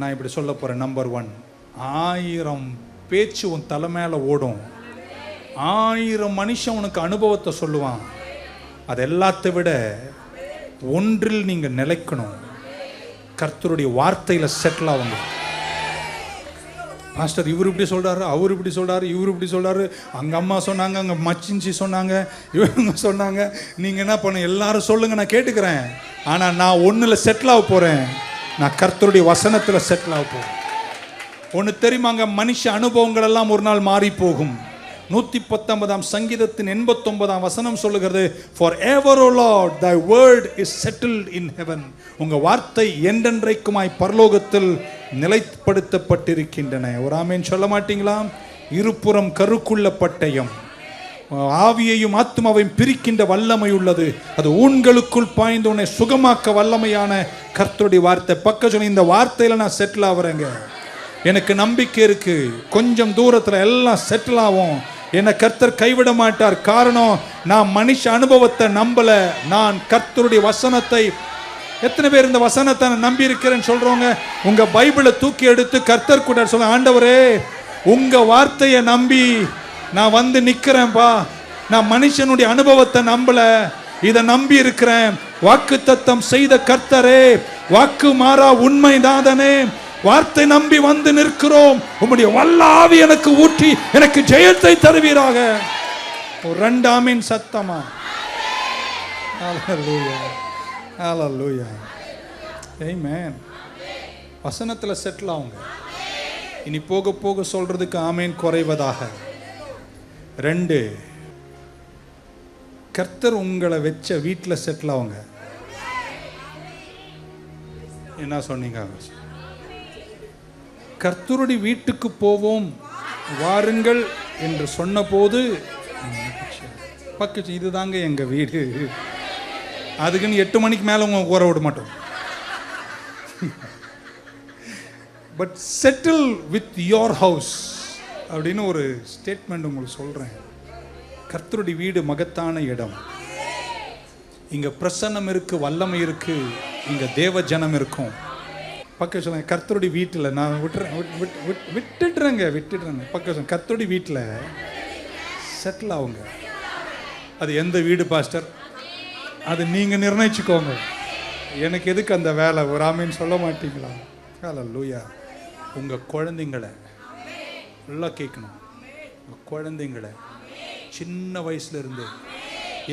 நான் இப்படி சொல்ல போகிறேன் நம்பர் ஒன் ஆயிரம் பேச்சு உன் தலை மேலே ஓடும். ஆயிரம் மனுஷன் உனக்கு அனுபவத்தை சொல்லுவான். அது எல்லாத்தை விட ஒன்றில் நீங்கள் நிலைக்கணும். கர்த்தருடைய வார்த்தையில் செட்டில் ஆகுங்க மாஸ்டர் இவர் இப்படி சொல்கிறாரு அவர் இப்படி சொல்கிறாரு இவர் இப்படி சொல்கிறாரு அங்கே அம்மா சொன்னாங்க அங்கே மச்சிஞ்சி சொன்னாங்க இவங்க சொன்னாங்க. நீங்கள் என்ன பண்ண எல்லாரும் சொல்லுங்க நான் கேட்டுக்கிறேன். ஆனால் நான் ஒன்றில் செட்டில் ஆக போகிறேன் நான் கர்த்தருடைய வசனத்தில் செட்டில் ஆக போகிறேன் ஒன்று தெரியுமாங்க? மனுஷ அனுபவங்கள் எல்லாம் ஒரு நாள் மாறி போகும். நூத்தி பத்தொன்பதாம் சங்கீதத்தின் எண்பத்தொன்பதாம் வசனம் சொல்லுகிறது for ever O Lord thy word is settled in heaven உங்க வார்த்தை என்றென்றைக்குமாய் பரலோகத்தில் நிலைப்படுத்தப்பட்டிருக்கின்றன. ஒரு ஆமேன் சொல்ல மாட்டீங்களா? இருபுறம் கருக்குள்ள பட்டயம். ஆவியையும் ஆத்மாவையும் பிரிக்கின்ற வல்லமை உள்ளது. அது ஊன்களுக்குள் பாய்ந்து உன்னை சுகமாக்க வல்லமையான கர்த்தருடைய வார்த்தை. பக்க சொன்ன இந்த வார்த்தையில நான் செட்டில் ஆகுறேங்க எனக்கு நம்பிக்கை இருக்கு. கொஞ்சம் தூரத்தில் எல்லாம் செட்டில் ஆகும் என்னை கர்த்தர் கைவிட மாட்டார். காரணம் நான் மனுஷ அனுபவத்தை நம்பல. நான் கர்த்தருடைய வசனத்தை எத்தனை பேர் இந்த வசனத்தை நான் நம்பி இருக்கிறேன்னு சொல்றவங்க உங்க பைபிளை தூக்கி எடுத்து கர்த்தர் கூட சொல்ல ஆண்டவரே உங்க வார்த்தையை நம்பி நான் வந்து நிற்கிறேன்ப்பா நான் மனுஷனுடைய அனுபவத்தை நம்பல. இதை நம்பி இருக்கிறேன். வாக்கு தத்தம் செய்த கர்த்தரே வாக்கு மாறா உண்மை தாதனே வார்த்தை நம்பி வந்து நிற்கிறோம். உம்முடைய வல்லாவி எனக்கு ஊற்றி எனக்கு ஜெயத்தை தருவீராக. ஒரு ரெண்டு ஆமீன் சத்தமா? வசனத்தில் செட்டில் ஆகுங்க. இனி போக போக சொல்றதுக்கு ஆமேன் குறைவதாக. ரெண்டு கர்த்தர் உங்களை வச்ச வீட்டில் செட்டில் ஆகுங்க என்ன சொன்னீங்க கர்த்தருடைய வீட்டுக்கு போவோம் வாருங்கள் என்று சொன்னபோது பக்கத்து இதுதாங்க எங்கள் வீடு. அதுக்குன்னு எட்டு மணிக்கு மேலே உங்க கூற விட மாட்டோம். But settle with your house அப்படின்னு ஒரு ஸ்டேட்மெண்ட் உங்களுக்கு சொல்கிறேன் கர்த்தருடைய வீடு மகத்தான இடம். இங்கே பிரசன்னம் இருக்கு வல்லமை இருக்குது இங்கே தேவ ஜனம் இருக்கும். பக்கம் சொல்லுங்க கர்த்தருடைய வீட்டில் நான் விட்டுறேன் விட்- விட்டு விட்டுடுறேங்க விட்டுடுறேங்க. பக்கம் சொல்லுங்க கர்த்தருடைய வீட்டில் செட்டில் ஆகுங்க அது எந்த வீடு பாஸ்டர் அது நீங்கள் நிர்ணயிச்சுக்கோங்க. எனக்கு எதுக்கு அந்த வேலை? ஒரு ஆமின்னு சொல்ல மாட்டீங்களா? லூயா உங்கள் குழந்தைங்களை ஃபுல்லாக கேட்கணும். குழந்தைங்களை சின்ன வயசுல இருந்து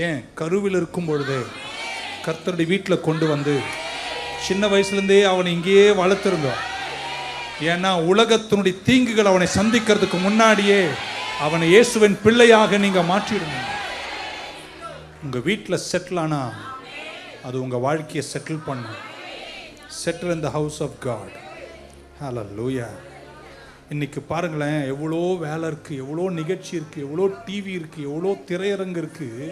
ஏன் கருவில் இருக்கும் பொழுது கர்த்தருடைய வீட்டில் கொண்டு வந்து சின்ன வயசுலேருந்தே அவனை இங்கேயே வளர்த்துருந்தோம். ஏன்னா உலகத்தினுடைய தீங்குகள் அவனை சந்திக்கிறதுக்கு முன்னாடியே அவனை இயேசுவின் பிள்ளையாக நீங்கள் மாற்றிடுங்க. உங்கள் வீட்டில் செட்டில் ஆனால் அது உங்கள் வாழ்க்கையை செட்டில் பண்ணும். Settle in the house of God hallelujah இன்றைக்கி பாருங்களேன் எவ்வளோ வேலை இருக்குது எவ்வளோ நிகழ்ச்சி இருக்குது எவ்வளோ டிவி இருக்குது எவ்வளோ திரையரங்கு இருக்குது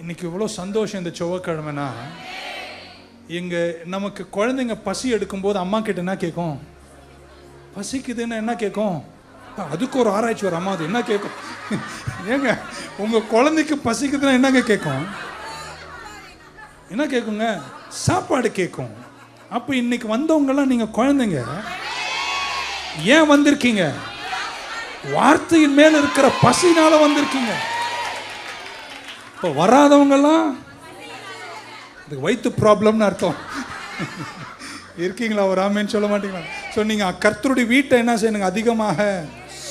இன்னைக்கு எவ்வளோ சந்தோஷம் இந்த செவ்வாய்க்கிழமைனா. எங்கள் நமக்கு குழந்தைங்க பசி எடுக்கும்போது அம்மா கிட்ட என்ன கேட்கும் பசிக்குதுன்னு என்ன கேட்கும் அதுக்கு ஒரு ஆராய்ச்சி வரும். அம்மா அது என்ன கேட்கும் ஏங்க உங்கள் குழந்தைக்கு பசிக்குதுன்னா என்னங்க கேட்கும் என்ன கேட்குங்க சாப்பாடு கேட்கும் அப்போ இன்னைக்கு வந்தவங்கெல்லாம் நீங்கள் குழந்தைங்க ஏன் வந்திருக்கீங்க? வார்த்தையின் மேல் இருக்கிற பசினால வந்திருக்கீங்க. இப்போ வராதவங்கெல்லாம் அதுக்கு வயிற்று ப்ராப்ளம்னு அர்த்தம். இருக்கீங்களா? ஒரு ஆமேன்னு சொல்ல மாட்டீங்களா? ஸோ நீங்கள் கர்த்தருடைய வீட்டை என்ன செய்யணுங்க? அதிகமாக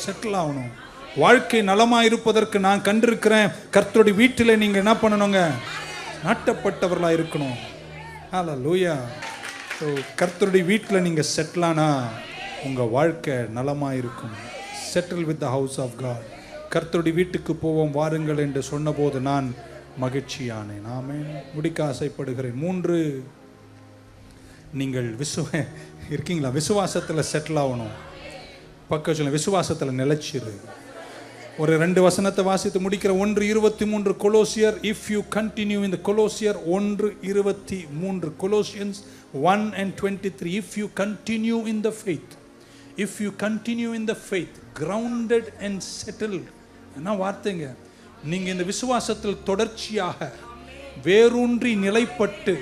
செட்டில் ஆகணும். வாழ்க்கை நலமாக இருப்பதற்கு நான் கண்டிருக்கிறேன். கர்த்தருடைய வீட்டில் நீங்கள் என்ன பண்ணணுங்க? நாட்டப்பட்டவர்களாக இருக்கணும். ஆலா லூயா ஸோ கர்த்தருடைய வீட்டில் நீங்கள் செட்டிலானா உங்கள் வாழ்க்கை நலமாக இருக்கும் settle with the house of God கர்த்தருடைய வீட்டுக்கு போவோம் வாருங்கள் என்று சொன்னபோது நான் மகிழ்ச்சியானேன். நாமே முடிக்க ஆசைப்படுகிறேன். மூன்று நீங்கள் விசுவ இருக்கீங்களா? விசுவாசத்தில் செட்டில் ஆகணும். பக்கம் சொல்ல விசுவாசத்தில் நிலைச்சிரு. ஒரு ரெண்டு வசனத்தை வாசித்து முடிக்கிற ஒன்று இருபத்தி மூன்று கொலோசியர் இஃப் யூ கண்டினியூ இந்த கொலோசியர் ஒன்று இருபத்தி மூன்று Colossians one and twenty three if you continue in the faith if you continue in the faith grounded and settled என்ன வார்த்தைங்க நீங்கள் இந்த விசுவாசத்தில் தொடர்ச்சியாக வேரூன்றி நிலைப்பட்டு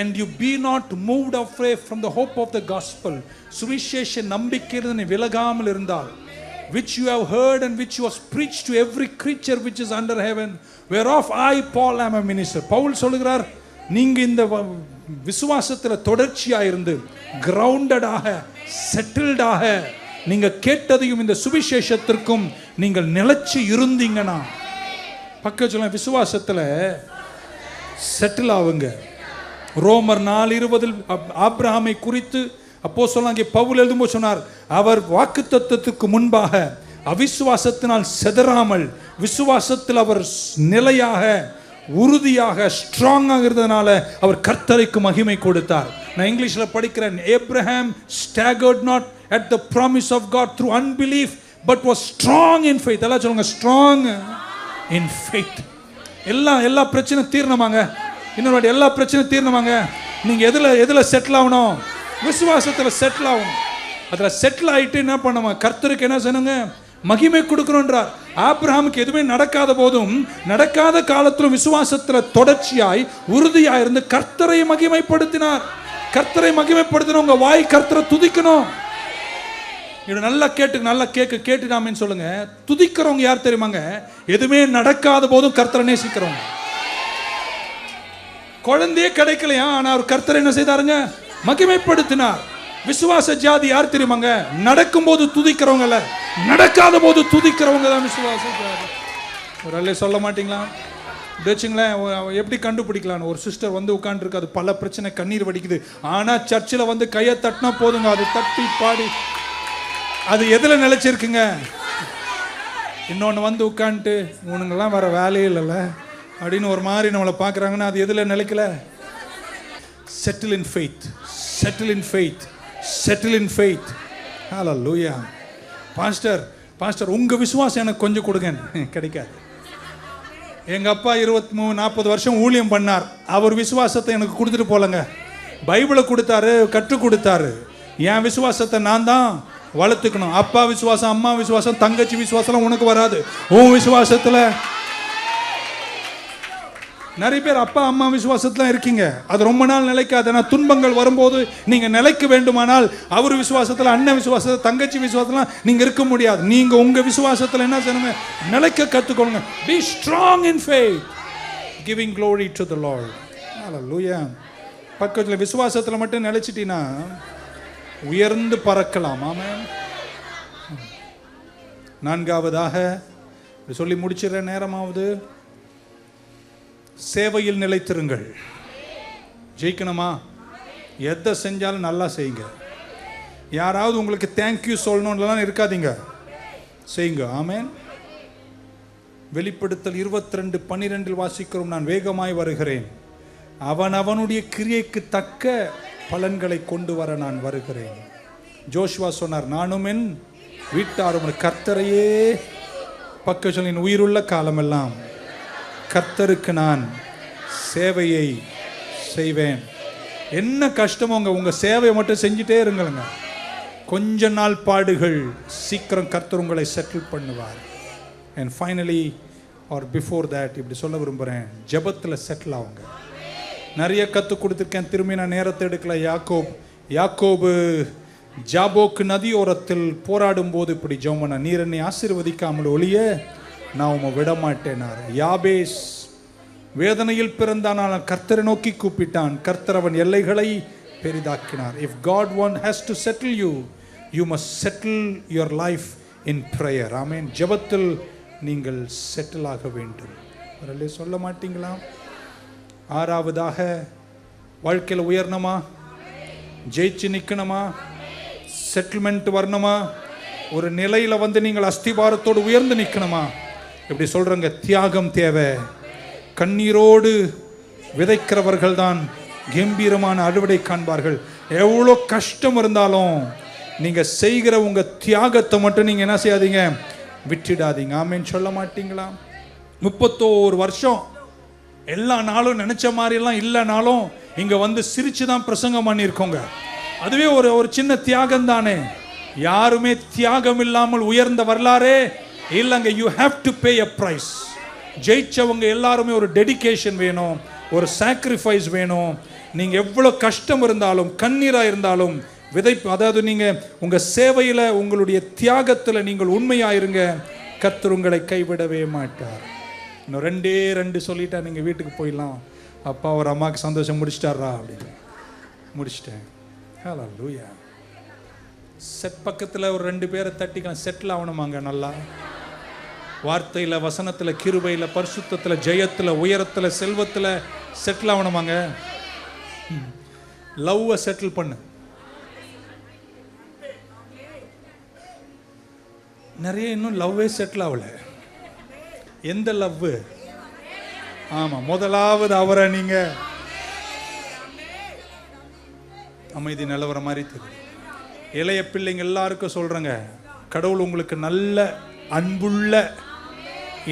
and you be not moved அஃப்ரே from the hope of the gospel சுவிசேஷ நம்பிக்கையிலிருந்து நீ விலகாமல் இருந்தால் which you have heard and which was preached to every creature which is under heaven whereof I Paul am a minister. Pavul சொல்லுகிறார் நீங்க இந்த விசுவாசத்தில் விசுவாசத்துல தொடர்ச்சியா இருந்து கிரவுண்டடாக செட்டில்டாக நீங்க கேட்டதையும் இந்த சுவிசேஷத்திற்கும் நீங்கள் நிலைச்சு இருந்தீங்கன்னா பக்க சொல்ல விசுவாசத்துல செட்டில் ஆகுங்க ரோமர் நாலு இருபதில் ஆப்ரஹாமை குறித்து அப்போ சொல்லாங்க பவுல் எழுதும்போது சொன்னார் அவர் வாக்குத்தத்தத்துக்கு முன்பாக அவிசுவாசத்தினால் செதறாமல் விசுவாசத்தில் அவர் நிலையாக உறுதியாக ஸ்ட்ராங்காக இருந்ததுனால அவர் கர்த்தரைக்கு மகிமை கொடுத்தார். நான் இங்கிலீஷில் படிக்கிறேன். Abraham staggered not at the promise of God through unbelief but was strong in faith எல்லாம் சொல்லுங்க ஸ்ட்ராங் இன் ஃபெய்த் எல்லாம் எல்லா பிரச்சனை தீர்ணமாங்க இன்னொரு வாட்டி எல்லா பிரச்சனை தீர்ணமாங்க நீங்கள் எதில் எதில் செட்டில் ஆகணும்? விசுவாசத்தில் செட்டில் ஆகணும். அதில் செட்டில் ஆகிட்டு என்ன பண்ணுமா கர்த்தருக்கு என்ன செய்யணுங்க? மகிமை கொடுக்கணுன்றார் ஆப்ரஹாமுக்கு எதுவுமே நடக்காத போதும் நடக்காத காலத்திலும் விசுவாசத்துல தொடர்ச்சியாய் உறுதியாய் இருந்து கர்த்தரை மகிமைப்படுத்தினார். கர்த்தரை மகிமைப்படுத்தின உங்க வாய் கர்த்தரை துதிக்கணும். இது நல்லா கேட்டு நல்லா கேட்க கேட்டுடாமேன்னு சொல்லுங்க. துதிக்கிறவங்க யார் தெரியுமாங்க? எதுவுமே நடக்காத போதும் கர்த்தரை நேசிக்கிறவங்க. குழந்தையே கிடைக்கலையா? ஆனால் அவர் கர்த்தரை என்ன செய்தாருங்க? மகிமைப்படுத்தினார். விசுவாச ஜாதி யார் தெரியுமாங்க? நடக்கும்போது போது இல்ல நடக்காத போது துதிக்கிறவங்க தான் விசுவாச ஜாதி. ஒரு அல்ல சொல்ல மாட்டீங்களா? வச்சுங்களேன் எப்படி கண்டுபிடிக்கலான்னு ஒரு சிஸ்டர் வந்து உட்காந்துருக்கு அது பல பிரச்சனை கண்ணீர் வடிக்குது. ஆனால் சர்ச்சில் வந்து கையை தட்டினா போதுங்க அது தட்டி பாடி. அது எதில் நிலைச்சிருக்குங்க? இன்னொன்று வந்து உட்காந்துட்டு உனங்கெல்லாம் வேறு வேலையே இல்லைல்ல. அப்படின்னு ஒரு மாதிரி நம்மளை பார்க்குறாங்கன்னா அது எதில் நிலைக்கல? Settle in faith settle in faith settle in faith hallelujah pastor pastor உங்கள் விசுவாசம் எனக்கு கொஞ்சம் கொடுங்க. கிடைக்காது. எங்கள் அப்பா இருபத்தி மூணு நாற்பது வருஷம் ஊழியம் பண்ணார். அவர் விசுவாசத்தை எனக்கு கொடுத்துட்டு போலங்க. பைபிளை கொடுத்தாரு கற்றுக் கொடுத்தாரு. என் விசுவாசத்தை நான் தான் வளர்த்துக்கணும். அப்பா விசுவாசம் அம்மா விசுவாசம் தங்கச்சி விசுவாசம்லாம் உனக்கு வராது. உன் விசுவாசத்தில் நிறைய பேர் அப்பா அம்மா விசுவாசத்துல இருக்கீங்க. அது ரொம்ப நாள் நிலைக்காது. ஆனா துன்பங்கள் வரும்போது நீங்க நிலைக்க வேண்டுமானால் அவர் விசுவாசத்துல அண்ணன் விசுவாசத்துல தங்கச்சி விசுவாசத்துல நீங்க இருக்க முடியாது. நீங்க உங்க விசுவாசத்துல என்ன செய்யணுங்க நிலைக்க கத்துக்கோங்க be strong in faith giving glory to the Lord லூயா பக்கத்தில் விசுவாசத்தில் மட்டும் நிலைச்சிட்டீங்கன்னா உயர்ந்து பறக்கலாம். ஆமாம் நான்காவதாக சொல்லி முடிச்சிடுற நேரமாவது சேவையில் நிலைத்திருங்கள். ஜெயிக்கணுமா? எதை செஞ்சாலும் நல்லா செய்யுங்க. யாராவது உங்களுக்கு தேங்க்யூ சொல்லணும்லாம் இருக்காதீங்க. செய்யுங்க. ஆமென். வெளிப்படுத்தல் இருபத்தி ரெண்டு பன்னிரெண்டில் வாசிக்கிறோம். நான் வேகமாய் வருகிறேன். அவன் அவனுடைய கிரியைக்கு தக்க பலன்களை கொண்டு வர நான் வருகிறேன். ஜோஷ்வா சொன்னார் நானும் என் வீட்டாரும் கர்த்தரையே. பக்க சொல்லின் உயிருள்ள காலமெல்லாம் கர்த்தருக்கு நான் சேவையை செய்வேன். என்ன கஷ்டமோங்க உங்க சேவையை மட்டும் செஞ்சுட்டே இருங்களுங்க. கொஞ்ச நாள் பாடுகள் சீக்கிரம் கர்த்தர் உங்களை செட்டில் பண்ணுவார். And finally or before that இப்படி சொல்ல விரும்புகிறேன் ஜெபத்தில் செட்டில் ஆகுங்க நிறைய கற்றுக் கொடுத்துருக்கேன் திரும்பி நான் நேரத்தை எடுக்கல. யாக்கோப் யாக்கோபு ஜாபோக்கு நதியோரத்தில் போராடும் போது இப்படி ஜோமனா நீர் என்னை ஆசீர்வதிக்காமல் ஒளிய நான் உமை விட மாட்டேனார் யாபேஸ் வேதனையில் பிறந்தானால் கர்த்தரை நோக்கி கூப்பிட்டான். கர்த்தர் அவன் எல்லைகளை பெரிதாக்கினார். If God one has to settle you you must settle your life in prayer ஆமேன். ஜெபத்தில் நீங்கள் செட்டில் ஆக வேண்டும். அவர்களே சொல்ல மாட்டீங்களா? ஆறாவதாக வாழ்க்கையில் உயரணுமா ஜெயிச்சு நிற்கணுமா செட்டில்மெண்ட் வரணுமா? ஒரு நிலையில் வந்து நீங்கள் அஸ்திபாரத்தோடு உயர்ந்து நிற்கணுமா இப்படி சொல்கிறங்க தியாகம் தேவை. கண்ணீரோடு விதைக்கிறவர்கள் தான் கம்பீரமான அறுவடை காண்பார்கள். எவ்வளோ கஷ்டம் இருந்தாலும் நீங்கள் செய்கிற உங்கள் தியாகத்தை மட்டும் நீங்கள் என்ன செய்யாதீங்க? விட்டுடாதீங்க. ஆமேன்னு சொல்ல மாட்டீங்களா? முப்பத்தோரு வருஷம் எல்லா நாளும் நினைச்ச மாதிரிலாம் இல்லைனாலும் இங்க வந்து சிரிச்சு தான் பிரசங்கம் பண்ணியிருக்கோங்க. அதுவே ஒரு ஒரு சின்ன தியாகம் தானே யாருமே தியாகம் இல்லாமல் உயர்ந்த வரலாறே இல்லைங்க you have to pay a price ஜெயிச்சவங்க எல்லாருமே ஒரு டெடிகேஷன் வேணும் ஒரு சாக்ரிஃபைஸ் வேணும். நீங்கள் எவ்வளோ கஷ்டம் இருந்தாலும் கண்ணீராக இருந்தாலும் விதைப்பு அதாவது நீங்கள் உங்கள் சேவையில் உங்களுடைய தியாகத்தில் நீங்கள் உண்மையாயிருங்க கத்தர் உங்களை கைவிடவே மாட்டார். இன்னும் ரெண்டே ரெண்டு சொல்லிட்டா நீங்கள் வீட்டுக்கு போயிடலாம். அப்பா ஒரு அம்மாவுக்கு சந்தோஷம் முடிச்சிட்டாரா அப்படின்னு. முடிச்சிட்டேன். லூயா செட் பக்கத்தில் ஒரு ரெண்டு பேரை தட்டிக்கலாம். செட்டில் ஆகணுமாங்க நல்லா? வார்த்தையில் வசனத்தில் கிருபையில் பரிசுத்தத்தில் ஜெயத்தில் உயரத்தில் செல்வத்தில் செட்டில் ஆகணுமாங்க? லவ்வை செட்டில் பண்ணு. நிறைய இன்னும் லவ்வே செட்டில் ஆகலை. எந்த லவ்வு ஆமாம் முதலாவது அவரை நீங்கள் அமைதி நிலவர மாதிரி தெரியும். இளைய பிள்ளைங்க எல்லாருக்கும் சொல்கிறேங்க கடவுள் உங்களுக்கு நல்ல அன்புள்ள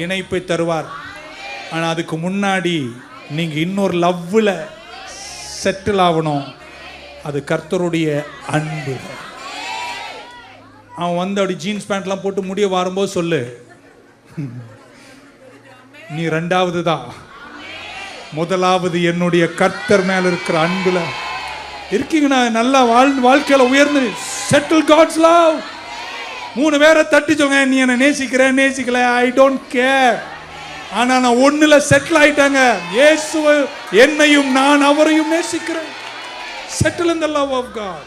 இணைப்பை தருவார். ஆனால் அதுக்கு முன்னாடி நீங்கள் இன்னொரு லவ்வில் செட்டில் ஆகணும். அது கர்த்தருடைய அன்பு. அவன் வந்து அப்படி ஜீன்ஸ் பேண்ட்லாம் போட்டு முடிய வரும்போது சொல்லு. நீ ரெண்டாவது தான். முதலாவது என்னுடைய கர்த்தர் மேல இருக்கிற அன்புல. இருக்கீங்கண்ணா நல்லா வாழ் வாழ்க்கையில உயர்ந்து செட்டில் காட்ஸ் லவ் மூணு பேரை தட்டி சொல்லுங்க நீ என்ன நேசிக்கிறேன் நேசிக்கல ஐ டோன்ட் கேர் ஆனா நான் ஒண்ணுல செட்டில் ஆயிட்டாங்க. இயேசு என்னையும் நான் அவரையும் நேசிக்கிறேன். செட்டில் இந்த லவ் ஆஃப் காட்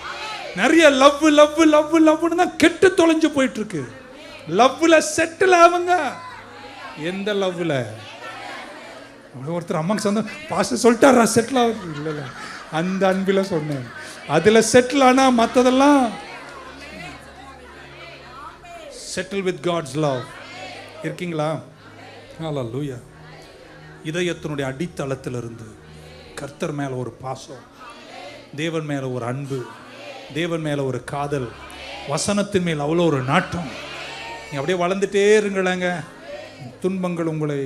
நிறைய லவ் லவ் லவ் லவ்னு தான் கெட்டு தொலைஞ்சு போயிட்டு இருக்கு லவ்ல செட்டில் ஆகுங்க எந்த லவ்ல ஒருத்தர் அம்மாக்கு சொந்த பாச சொல்லிட்டாரா செட்டில் ஆகுது இல்லை இல்லை. அந்த அன்பில் சொன்னேன். அதில் செட்டில் ஆனால் மற்றதெல்லாம் செட்டில் வித் காட்ஸ் லவ் இருக்கீங்களா? ஹalleluya. இதயத்தினுடைய அடித்தளத்திலிருந்து கர்த்தர் மேலே ஒரு பாசம் தேவன் மேலே ஒரு அன்பு தேவன் மேலே ஒரு காதல் வசனத்தின் மேல் அவ்வளோ ஒரு நாட்டம். நீங்கள் அப்படியே வளர்ந்துட்டே இருங்களேங்க. துன்பங்கள் உங்களை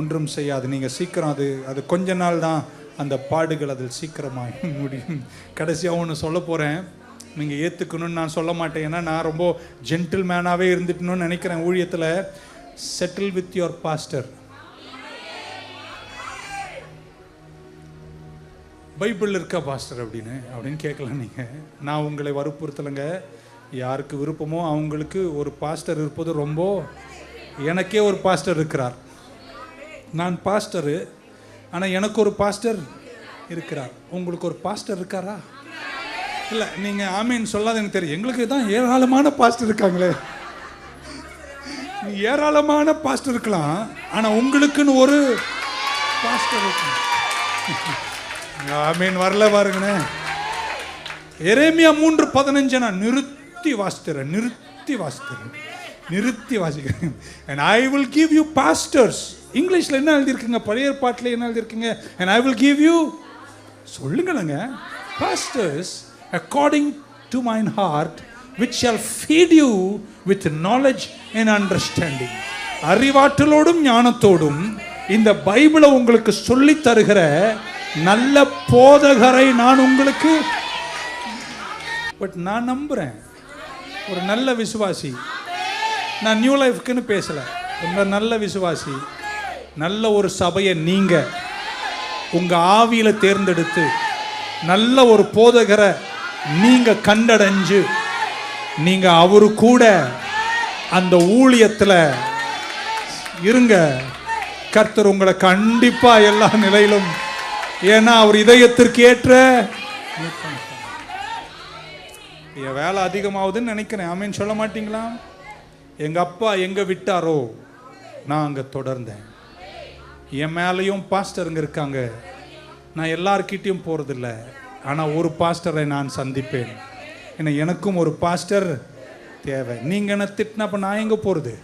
ஒன்றும் செய்யாது. நீங்கள் சீக்கிரம் அது அது கொஞ்ச நாள் தான் அந்த பாடுகள் அதில் சீக்கிரமாக முடியும். கடைசியாக ஒன்று சொல்ல போகிறேன் நீங்கள் ஏற்றுக்கணும்னு நான் சொல்ல மாட்டேன். ஏன்னா நான் ரொம்ப ஜென்டில் மேனாகவே இருந்துட்டணும்னு நினைக்கிறேன் ஊழியத்தில். Settle with your pastor Bible இருக்கா பாஸ்டர் அப்படின்னு? அப்படின்னு கேட்கலாம் நீங்கள் நான் உங்களை வற்புறுத்தலைங்க. யாருக்கு விருப்பமோ அவங்களுக்கு ஒரு பாஸ்டர் இருப்பது ரொம்ப எனக்கே ஒரு பாஸ்டர் இருக்கிறார். நான் பாஸ்டரு ஆனால் எனக்கு ஒரு பாஸ்டர் இருக்கிறார். உங்களுக்கு ஒரு பாஸ்டர் இருக்காரா? இல்லை நீங்கள் ஆமீன் சொல்லாத எனக்கு தெரியும். எங்களுக்கு தான் ஏராளமான பாஸ்டர் இருக்காங்களே. ஏராளமான பாஸ்டர் இருக்கலாம். ஆனால் உங்களுக்குன்னு ஒரு பாஸ்டர் இருக்கலாம் ஆமீன் வரல பாருங்கண்ணே. எரேமியா மூன்று பதினஞ்சு நான் நிறுத்தி வாசித்துறேன் நிறுத்தி வாசித்துறேன் நிறுத்தி வாசிக்கிறேன். And I will give you pastors இங்கிலீஷில் என்ன எழுதியிருக்குங்க? பழைய பாட்டில் என்ன எழுதியிருக்குங்க? And I will give you சொல்லுங்களேங்க pastors according to mine heart which shall feed you with knowledge and understanding அறிவாற்றலோடும் ஞானத்தோடும் இந்த பைபிளை உங்களுக்கு சொல்லித் தருகிற நல்ல போதகரை நான் உங்களுக்கு பட் நான் நம்புறேன். ஒரு நல்ல விசுவாசி. நான் நியூ லைஃப்க்குன்னு பேசல. ரொம்ப நல்ல விசுவாசி. நல்ல ஒரு சபையை நீங்க உங்க ஆவியில தேர்ந்தெடுத்து நல்ல ஒரு போதகரை நீங்க கண்டடைஞ்சு நீங்க அவரு கூட அந்த ஊழியத்துல இருங்க. கர்த்தர் உங்களை கண்டிப்பா எல்லா நிலையிலும் ஏன்னா அவர் இதயத்திற்கு ஏற்ற என் வேலை அதிகமாகுதுன்னு நினைக்கிறேன். ஆமேன்னு சொல்ல மாட்டீங்களா? எங்க அப்பா எங்க விட்டாரோ நான் அங்க தொடர்ந்தேன். என் மேலேயும் பாஸ்டருங்க இருக்காங்க. நான் எல்லார்கிட்டயும் போகிறதில்ல ஆனால் ஒரு பாஸ்டரை நான் சந்திப்பேன். ஏன்னா எனக்கும் ஒரு பாஸ்டர் தேவை. நீங்கள் என்ன திட்டினா அப்போ நான் எங்கே போகிறது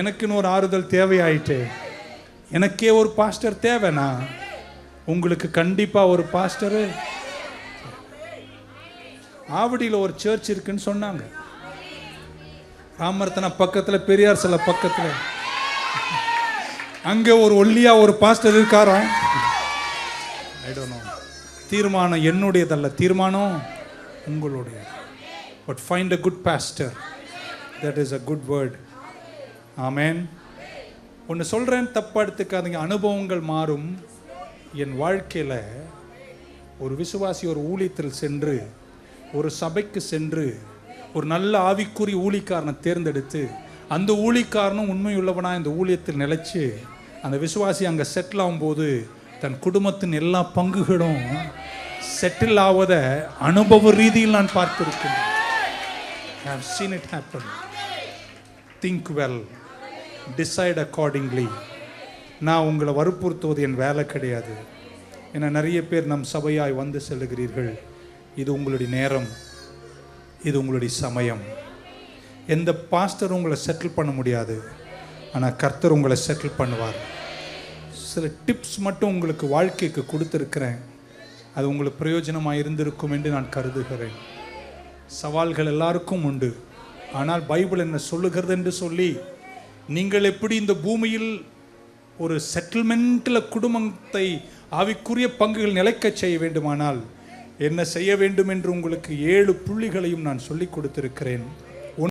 எனக்குன்னு ஒரு ஆறுதல் தேவையாயிட்டு. எனக்கே ஒரு பாஸ்டர் தேவைண்ணா உங்களுக்கு கண்டிப்பாக ஒரு பாஸ்டரு ஆவடியில் ஒரு சர்ச் இருக்குன்னு சொன்னாங்க. ராமர்த்தனா பக்கத்தில் பெரியார் சில பக்கத்தில். அங்கே ஒரு ஒல்லியாக ஒரு பாஸ்டர் இருக்காரா? ஐ டோன்ட் நோ தீர்மானம் என்னுடையதல்ல தீர்மானம் உங்களுடைய but find a good pastor that is a good word ஆமேன் ஒன்று சொல்கிறேன் தப்பாக எடுத்துக்காதீங்க. அனுபவங்கள் மாறும். என் வாழ்க்கையில் ஒரு விசுவாசி ஒரு ஊழியத்தில் சென்று ஒரு சபைக்கு சென்று ஒரு நல்ல ஆவிக்குரிய ஊழிக்காரனை தேர்ந்தெடுத்து அந்த ஊழிக்காரனும் உண்மையுள்ளவனாக இந்த ஊழியத்தில் நிலச்சி அந்த விசுவாசி அங்கே செட்டில் ஆகும்போது தன் குடும்பத்தின் எல்லா பங்குகளும் செட்டில் ஆவத அனுபவ ரீதியில் நான் பார்த்திருக்கிறேன். I have seen it happen. Think well. Decide நான் உங்களை வற்புறுத்துவது என் வேலை கிடையாது. ஏன்னா நிறைய பேர் நம் சபையாய் வந்து செல்லுகிறீர்கள். இது உங்களுடைய நேரம். இது உங்களுடைய சமயம். எந்த பாஸ்டர் உங்களை செட்டில் பண்ண முடியாது. ஆனால் கர்த்தர் உங்களை செட்டில் பண்ணுவார். சில டிப்ஸ் மட்டும் உங்களுக்கு வாழ்க்கைக்கு கொடுத்துருக்கிறேன். அது உங்களுக்கு பிரயோஜனமாக இருந்திருக்கும் என்று நான் கருதுகிறேன். சவால்கள் எல்லாருக்கும் உண்டு. ஆனால் பைபிள் என்ன சொல்லுகிறது என்று சொல்லி நீங்கள் எப்படி இந்த பூமியில் ஒரு செட்டில்மெண்ட்டில் குடும்பத்தை ஆவிக்குரிய பங்குகள் நிலைக்கச் செய்ய வேண்டுமானால் என்ன செய்ய வேண்டும் என்று உங்களுக்கு ஏழு புள்ளிகளையும் நான் சொல்லிக் கொடுத்திருக்கிறேன்.